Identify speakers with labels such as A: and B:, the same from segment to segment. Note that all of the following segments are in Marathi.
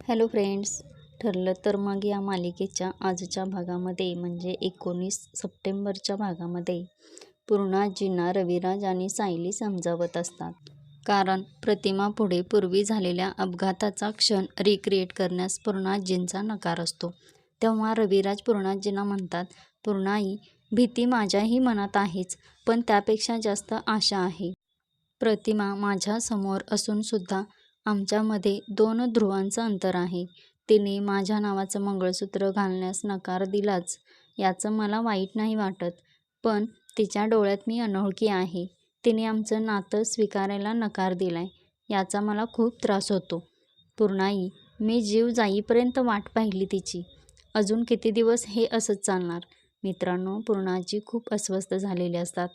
A: हॅलो फ्रेंड्स ठरलं तर मग या मालिकेच्या आजच्या भागामध्ये म्हणजे एकोणीस सप्टेंबरच्या भागामध्ये. पूर्णाजींना रविराज आणि सायली समजावत असतात. कारण प्रतिमा पुढे पूर्वी झालेल्या अपघाताचा क्षण रिक्रिएट करण्यास पूर्णाजींचा नकार असतो. तेव्हा रविराज पूर्णाजींना म्हणतात पूर्णाई भीती माझ्याही मनात आहेच पण त्यापेक्षा जास्त आशा आहे. प्रतिमा माझ्यासमोर असूनसुद्धा आमच्यामध्ये दोन ध्रुवांचं अंतर आहे. तिने माझ्या नावाचं मंगळसूत्र घालण्यास नकार दिलाच. याचं मला वाईट नाही वाटत पण तिच्या डोळ्यात मी अनोळखी आहे. तिने आमचं नातं स्वीकारायला नकार दिलाय. याचा मला खूप त्रास होतो. पूर्णाई मी जीव जाईपर्यंत वाट पाहिली तिची. अजून किती दिवस हे असंच चालणार? मित्रांनो पूर्णाजी खूप अस्वस्थ झालेले असतात.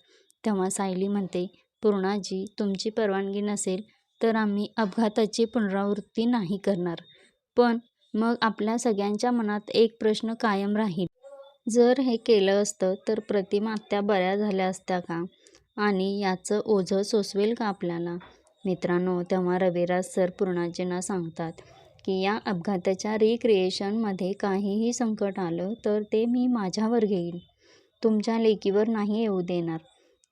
A: तेव्हा सायली म्हणते पूर्णाजी तुमची परवानगी नसेल तर आम्ही अपघाताची पुनरावृत्ती नाही करणार. पण मग आपल्या सगळ्यांच्या मनात एक प्रश्न कायम राहील. जर हे केलं असतं तर प्रतिमा आत्या बऱ्या झाल्या असत्या का? आणि याचं ओझं सोसवेल का आपल्याला? मित्रांनो तेव्हा रविराज सर पूर्णाजींना सांगतात की या अपघाताच्या रिक्रिएशनमध्ये काहीही संकट आलं तर ते मी माझ्यावर घेईन. तुमच्या लेकीवर नाही येऊ देणार.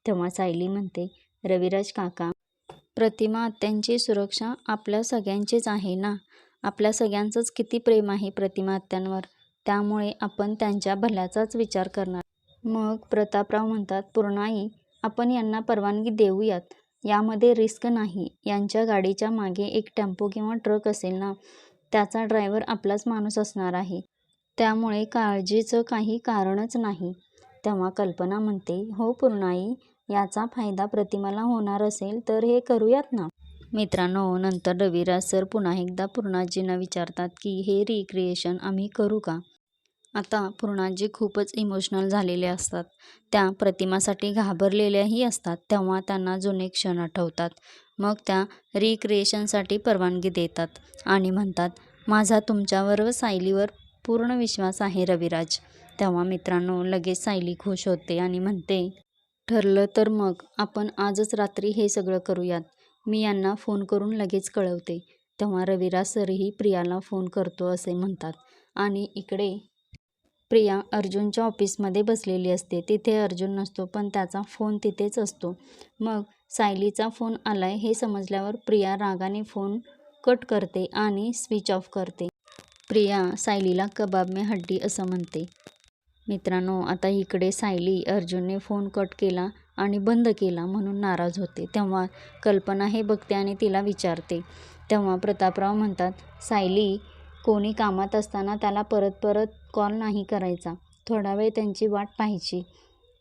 A: तेव्हा सायली म्हणते रविराज काका प्रतिमा आत्यांची सुरक्षा आपल्या सगळ्यांचीच आहे ना? आपल्या सगळ्यांचंच किती प्रेम आहे प्रतिमा आत्यांवर? त्यामुळे आपण त्यांच्या भल्याचाच विचार करणार. मग प्रतापराव म्हणतात पूर्णाई आपण यांना परवानगी देऊयात. यामध्ये रिस्क नाही. यांच्या गाडीच्या मागे एक टेम्पो किंवा ट्रक असेल ना त्याचा ड्रायव्हर आपलाच माणूस असणार आहे. त्यामुळे काळजीचं काही कारणच नाही. तेव्हा कल्पना म्हणते हो पूर्णाई याचा फायदा प्रतिमाला होणार असेल तर हे करूयात ना. मित्रांनो नंतर रविराज सर पुन्हा एकदा पूर्णाजींना विचारतात की हे रिक्रिएशन आम्ही करू का? आता पूर्णाजी खूपच इमोशनल झालेले असतात. त्या प्रतिमासाठी घाबरलेल्याही असतात. तेव्हा त्यांना जुने क्षण आठवतात. मग त्या रिक्रिएशनसाठी परवानगी देतात आणि म्हणतात माझा तुमच्यावर व सायलीवर पूर्ण विश्वास आहे रविराज. तेव्हा मित्रांनो लगेच सायली खुश होते आणि म्हणते ठरलं तर मग आपण आजच रात्री हे सगळं करूयात. मी यांना फोन करून लगेच कळवते. तेव्हा रविराज सरही प्रियाला फोन करतो असे म्हणतात. आणि इकडे प्रिया अर्जुनच्या ऑफिसमध्ये बसलेली असते. तिथे अर्जुन नसतो पण त्याचा फोन तिथेच असतो. मग सायलीचा फोन आलाय हे समजल्यावर प्रिया रागाने फोन कट करते आणि स्विच ऑफ करते. प्रिया सायलीला कबाब में हड्डी असं म्हणते. मित्रांनो आता इकडे सायली अर्जुनने फोन कट केला आणि बंद केला म्हणून नाराज होते. तेव्हा कल्पना हे बघते आणि तिला विचारते. तेव्हा प्रतापराव म्हणतात सायली कोणी कामात असताना त्याला परत परत कॉल नाही करायचा. थोडा वेळ त्यांची वाट पाहायची.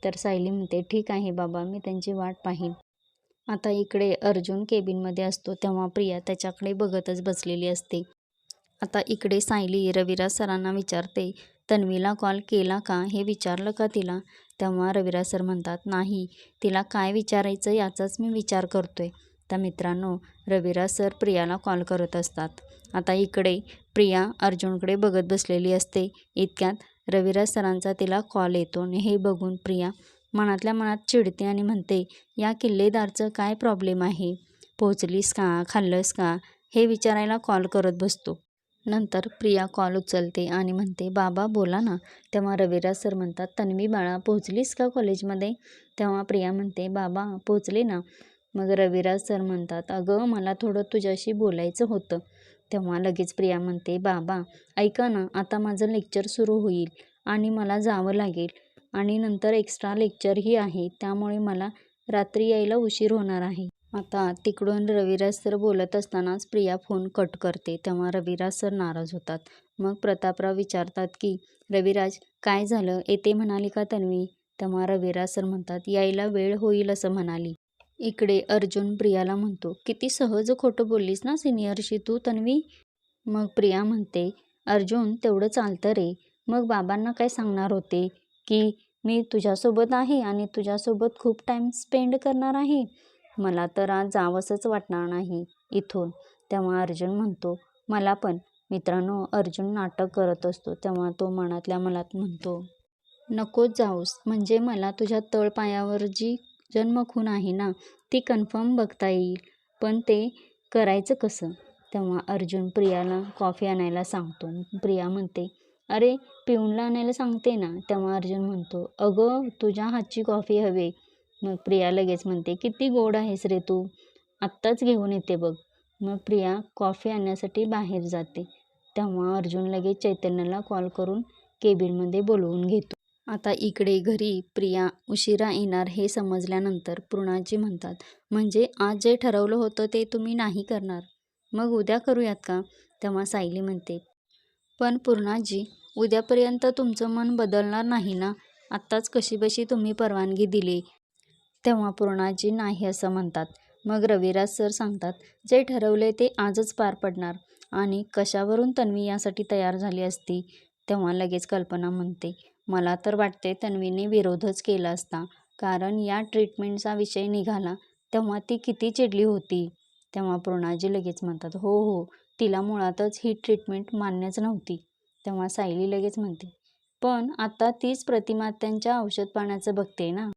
A: तर सायली म्हणते ठीक आहे बाबा मी त्यांची वाट पाहीन. आता इकडे अर्जुन केबिनमध्ये असतो. तेव्हा प्रिया त्याच्याकडे बघतच बसलेली असते. आता इकडे सायली रविराज सरांना विचारते तन्वीला कॉल केला का हे विचारलं का तिला? तेव्हा रविराज सर म्हणतात नाही तिला काय विचारायचं याचाच मी विचार करतोय. तर मित्रांनो रविराज सर प्रियाला कॉल करत असतात. आता इकडे प्रिया अर्जुनकडे बघत बसलेली असते. इतक्यात रविराज सरांचा तिला कॉल येतो आणि हे बघून प्रिया मनातल्या मनात चिडते आणि म्हणते या किल्लेदारचं काय प्रॉब्लेम आहे? पोचलीस का? खाल्लंस का? हे विचारायला कॉल करत बसतो. नंतर प्रिया कॉल उचलते आणि म्हणते बाबा बोला ना तेव्हा रविराज सर म्हणतात तन्वी बाळा पोहोचलीस का कॉलेजमध्ये तेव्हा प्रिया म्हणते बाबा पोहोचले ना मग रविराज सर म्हणतात अगं मला थोडं तुझ्याशी बोलायचं होतं तेव्हा लगेच प्रिया म्हणते बाबा ऐका ना आता माझं लेक्चर सुरू होईल आणि मला जावं लागेल आणि नंतर एक्स्ट्रा लेक्चरही आहे त्यामुळे मला रात्री यायला उशीर होणार आहे. आता तिकडून रविराज सर बोलत असतानाच प्रिया फोन कट करते. तेव्हा रविराज सर नाराज होतात. मग प्रतापराव विचारतात की रविराज काय झालं? येते म्हणाली का तन्वी? तेव्हा रविराज सर म्हणतात यायला वेळ होईल असं म्हणाली. इकडे अर्जुन प्रियाला म्हणतो किती सहज खोटं बोललीस ना सिनियरशी तू तन्वी? मग प्रिया म्हणते अर्जुन तेवढं चालतं रे. मग बाबांना काय सांगणार होते? की मी तुझ्यासोबत आहे आणि तुझ्यासोबत खूप टाईम स्पेंड करणार आहे. मला तर आज जावंसंच वाटणार नाही इथून. तेव्हा अर्जुन म्हणतो मला पण. मित्रांनो अर्जुन नाटक करत असतो तेव्हा तो मनातल्या मनात म्हणतो नकोच जाऊस. म्हणजे मला तुझ्या तळपायावर जी जन्मखून आहे ना ती कन्फर्म बघता येईल. पण ते करायचं कसं? तेव्हा अर्जुन प्रियाला कॉफी आणायला सांगतो. प्रिया म्हणते अरे पिऊनला आणायला सांगते ना. तेव्हा अर्जुन म्हणतो अगं तुझ्या हातची कॉफी हवे मग प्रिया लगेच म्हणते किती गोड आहेस रे तू. आत्ताच घेऊन येते बघ. मग प्रिया कॉफी आणण्यासाठी बाहेर जाते. तेव्हा अर्जुन लगेच चैतन्याला कॉल करून केबिनमध्ये बोलवून घेतो. आता इकडे घरी प्रिया उशिरा येणार हे समजल्यानंतर पूर्णाजी म्हणतात म्हणजे आज जे ठरवलं होतं ते तुम्ही नाही करणार. मग उद्या करूयात का? तेव्हा सायली म्हणते पण पूर्णाजी उद्यापर्यंत तुमचं मन बदलणार नाही ना? आत्ताच कशीबशी तुम्ही परवानगी दिली. तेव्हा पूर्णाजी नाही असं म्हणतात. मग रविराज सर सांगतात जे ठरवले ते आजच पार पडणार. आणि कशावरून तन्वी यासाठी तयार झाली असती? तेव्हा लगेच कल्पना म्हणते मला तर वाटते तन्वीने विरोधच केला असता. कारण या ट्रीटमेंटचा विषय निघाला तेव्हा ती किती चिडली होती. तेव्हा पूर्णाजी लगेच म्हणतात हो हो तिला मुळातच ही ट्रीटमेंट मान्यच नव्हती. तेव्हा सायली लगेच म्हणते पण आता तीच प्रतिमा त्यांच्या औषध पाण्याचं बघते ना?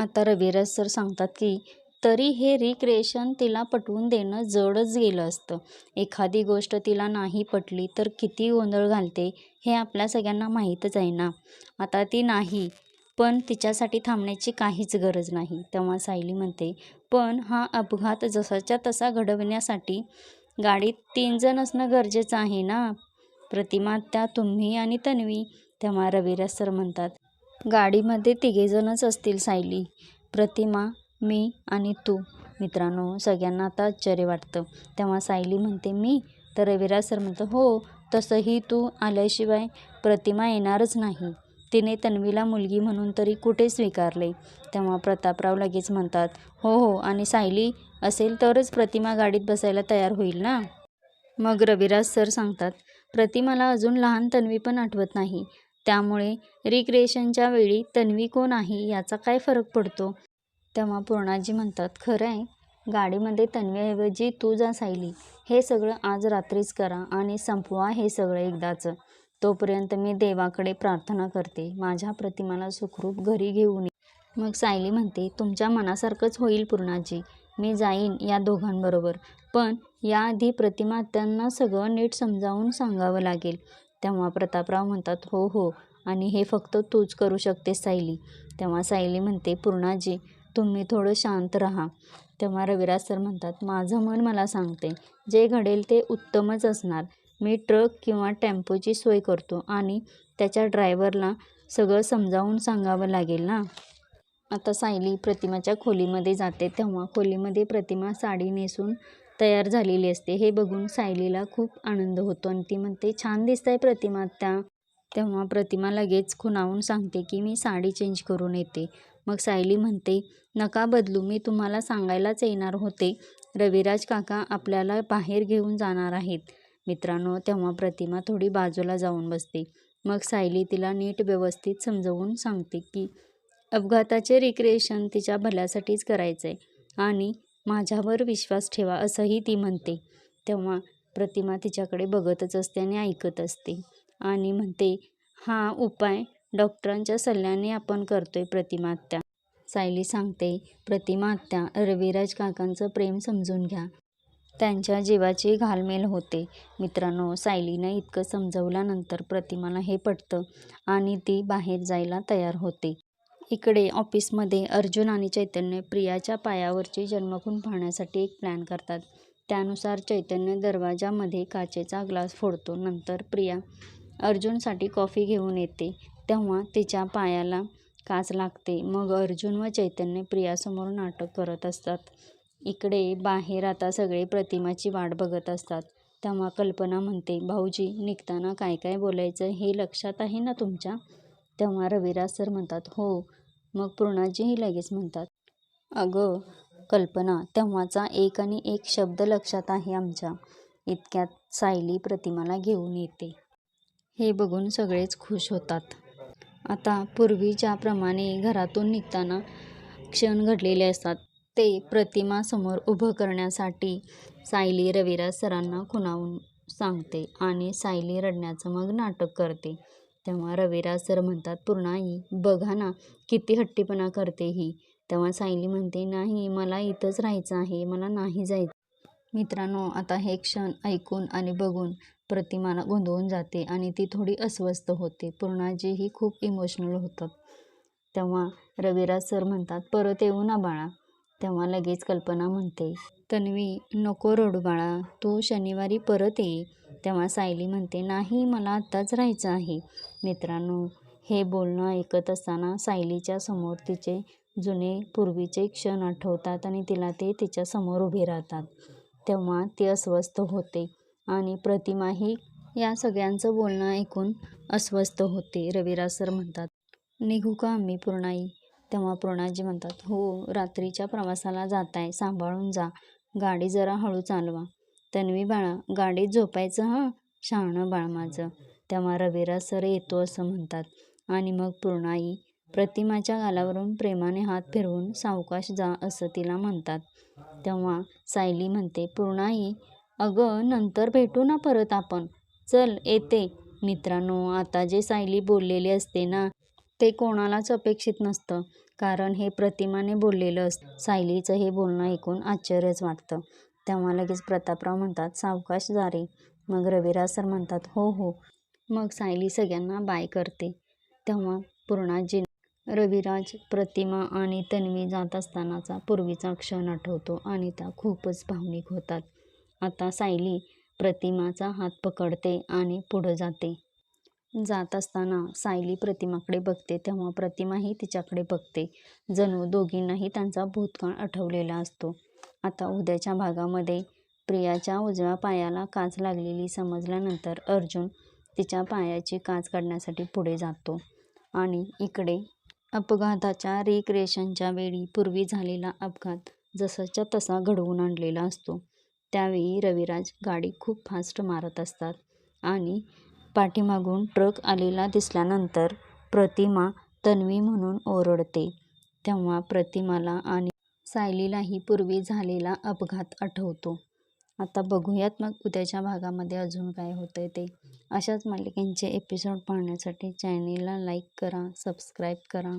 A: आता रविराज सर सांगतात की तरी हे रिक्रिएशन तिला पटवून देणं जडच गेलं असतं. एखादी गोष्ट तिला नाही पटली तर किती गोंधळ घालते हे आपल्या सगळ्यांना माहीतच आहे ना. आता ती नाही पण तिच्यासाठी थांबण्याची काहीच गरज नाही तेव्हा सायली म्हणते. पण हा अपघात जसाच्या तसा घडवण्यासाठी गाडीत तीन जण असणं गरजेचं आहे ना. प्रतिमा त्या तुम्ही आणि तन्वी तेव्हा रविराज सर म्हणतात. गाडीमध्ये तिघेजणच असतील सायली प्रतिमा मी आणि तू. मित्रांनो सगळ्यांना आता आश्चर्य वाटतं. तेव्हा सायली म्हणते मी? तर रविराज सर म्हणतो हो तसंही तू आल्याशिवाय प्रतिमा येणारच नाही. तिने तन्वीला मुलगी म्हणून तरी कुठे स्वीकारले? तेव्हा प्रतापराव लगेच म्हणतात हो हो आणि सायली असेल तरच प्रतिमा गाडीत बसायला तयार होईल ना? मग रविराज सर सांगतात प्रतिमाला अजून लहान तन्वी पण आठवत नाही. त्यामुळे रिक्रिएशनच्या वेळी तन्वी कोण आहे याचा काय फरक पडतो? तेव्हा पूर्णाजी म्हणतात खरं आहे गाडीमध्ये तन्वीऐवजी तू जा सायली. हे सगळं आज रात्रीच करा आणि संपवा हे सगळं एकदाचं. तोपर्यंत मी देवाकडे प्रार्थना करते. माझ्या प्रतिमाला सुखरूप घरी घेऊन ये मग सायली म्हणते तुमच्या मनासारखंच होईल पूर्णाजी. मी जाईन या दोघांबरोबर. पण याआधी प्रतिमा त्यांना सगळं नीट समजावून सांगावं लागेल. तेव्हा प्रतापराव म्हणतात हो हो. आणि हे फक्त तूच करू शकतेस सायली. तेव्हा सायली म्हणते पूर्णाजी तुम्ही थोडं शांत राहा. तेव्हा रविराज सर म्हणतात माझं मन मला सांगते. जे घडेल ते उत्तमच असणार. मी ट्रक किंवा टेम्पोची सोय करतो आणि त्याच्या ड्रायव्हरला सगळं समजावून सांगावं लागेल ना? आता सायली प्रतिमाच्या खोलीमध्ये जाते. तेव्हा खोलीमध्ये प्रतिमा साडी नेसून तयार झालेली असते. हे बघून सायलीला खूप आनंद होतो आणि ती म्हणते छान दिसत आहे प्रतिमा त्या तेव्हा प्रतिमा लगेच खुणावून सांगते की मी साडी चेंज करून येते. मग सायली म्हणते नका बदलू मी तुम्हाला सांगायलाच येणार होते. रविराज काका आपल्याला बाहेर घेऊन जाणार आहेत. मित्रांनो तेव्हा प्रतिमा थोडी बाजूला जाऊन बसते. मग सायली तिला नीट व्यवस्थित समजवून सांगते की अपघाताचे रिक्रिएशन तिच्या भल्यासाठीच करायचं आहे आणि माझ्यावर विश्वास ठेवा असंही ती म्हणते. तेव्हा प्रतिमा तिच्याकडे बघतच असते आणि ऐकत असते. आणि म्हणते हा उपाय डॉक्टरांच्या सल्ल्याने आपण करतोय प्रतिमा आत्या. सायली सांगते प्रतिमा आत्या रविराज काकांचं प्रेम समजून घ्या. त्यांच्या जीवाची घालमेल होते. मित्रांनो सायलीनं इतकं समजवल्यानंतर प्रतिमाला हे पटतं आणि ती बाहेर जायला तयार होते. इकडे ऑफिसमध्ये अर्जुन आणि चैतन्य प्रियाच्या पायावरची जन्मखून पाहण्यासाठी एक प्लॅन करतात. त्यानुसार चैतन्य दरवाजामध्ये काचेचा ग्लास फोडतो. नंतर प्रिया अर्जुनसाठी कॉफी घेऊन येते. तेव्हा तिच्या पायाला काच लागते. मग अर्जुन व चैतन्य प्रियासमोर नाटक करत असतात. इकडे बाहेर आता सगळे प्रतिमाची वाट बघत असतात. तेव्हा कल्पना म्हणते भाऊजी निघताना काय काय बोलायचं हे लक्षात आहे ना तुमच्या? तेव्हा रविराज सर म्हणतात हो मग पूर्णाजीही लगेच म्हणतात अगं कल्पना तेव्हाचा एक आणि एक शब्द लक्षात आहे आमच्या. इतक्यात सायली प्रतिमाला घेऊन येते. हे बघून सगळेच खुश होतात. आता पूर्वी ज्याप्रमाणे घरातून निघताना क्षण घडलेले असतात ते प्रतिमासमोर उभं करण्यासाठी सायली रविराज सरांना खुणावून सांगते आणि सायली रडण्याचं मग नाटक करते. तेव्हा रविराज सर म्हणतात पूर्णाई बघा ना किती हट्टीपणा करते ही. तेव्हा सायली म्हणते नाही मला इथंच राहायचं आहे मला नाही जायचं. मित्रांनो आता हे क्षण ऐकून आणि बघून प्रतिमाला गोंधळून जाते आणि ती थोडी अस्वस्थ होते. पूर्णाजीही खूप इमोशनल होतात. तेव्हा रविराज सर म्हणतात परत येऊ ना बाळा. तेव्हा लगेच कल्पना म्हणते तन्वी नको रडू बाळा तू शनिवारी परत ये. तेव्हा सायली म्हणते नाही मला आत्ताच राहायचं आहे. मित्रांनो हे बोलणं ऐकत असताना सायलीच्या समोर तिचे जुने पूर्वीचे क्षण आठवतात आणि तिला ते तिच्यासमोर उभे राहतात. तेव्हा ती अस्वस्थ होते आणि प्रतिमाही या सगळ्यांचं बोलणं ऐकून अस्वस्थ होते रविराज सर म्हणतात. निघू का आम्ही पूर्णाई? तेव्हा पूर्णाजी म्हणतात. हो रात्रीच्या प्रवासाला जाताय सांभाळून जा. गाडी जरा हळू चालवा. तन्वी बाळा गाडीत झोपायचं हां? शहाणं बाळ माझं. तेव्हा रविराज सर येतो असं म्हणतात. आणि मग पूर्णाई प्रतिमाच्या गालावरून प्रेमाने हात फिरवून सावकाश जा असं तिला म्हणतात. तेव्हा सायली म्हणते पूर्णाई अगं नंतर भेटू ना परत आपण. चल येते. मित्रांनो आता जे सायली बोललेली असते ना ते कोणालाच अपेक्षित नसतं. कारण हे प्रतिमाने बोललेलं असतं सायलीचं हे बोलणं ऐकून आश्चर्यच वाटतं. तेव्हा लगेच प्रतापराव म्हणतात सावकाश जा रे. मग रविराज सर म्हणतात हो हो. मग सायली सगळ्यांना बाय करते. तेव्हा पूर्णाजी रविराज प्रतिमा आणि तन्वी जात असतानाचा पूर्वीचा क्षण आठवतो आणि त्या खूपच भावनिक होतात. आता सायली प्रतिमाचा हात पकडते आणि पुढं जाते. जात असताना सायली प्रतिमाकडे बघते तेव्हा प्रतिमाही तिच्याकडे बघते. जणू दोघींनाही त्यांचा भूतकाळ आठवलेला असतो. आता उद्याच्या भागामध्ये प्रियाच्या उजव्या पायाला काच लागलेली समजल्यानंतर अर्जुन तिच्या पायाची काच काढण्यासाठी पुढे जातो आणि इकडे अपघाताच्या रिक्रिएशनच्या वेळी पूर्वी झालेला अपघात जसाच्या तसा घडवून आणलेला असतो. त्यावेळी रविराज गाडी खूप फास्ट मारत असतात आणि पाठीमागून ट्रक आलेला दिसल्यानंतर प्रतिमा तन्वी म्हणून ओरडते. तेव्हा प्रतिमाला आणि सायलीलाही पूर्वी झालेला अपघात आठवतो. आता बघूयात मग उद्याच्या भागामध्ये अजून काय होतंय ते. अशाच मालिकेंचे एपिसोड पाहण्यासाठी चॅनेलला लाईक करा सबस्क्राईब करा.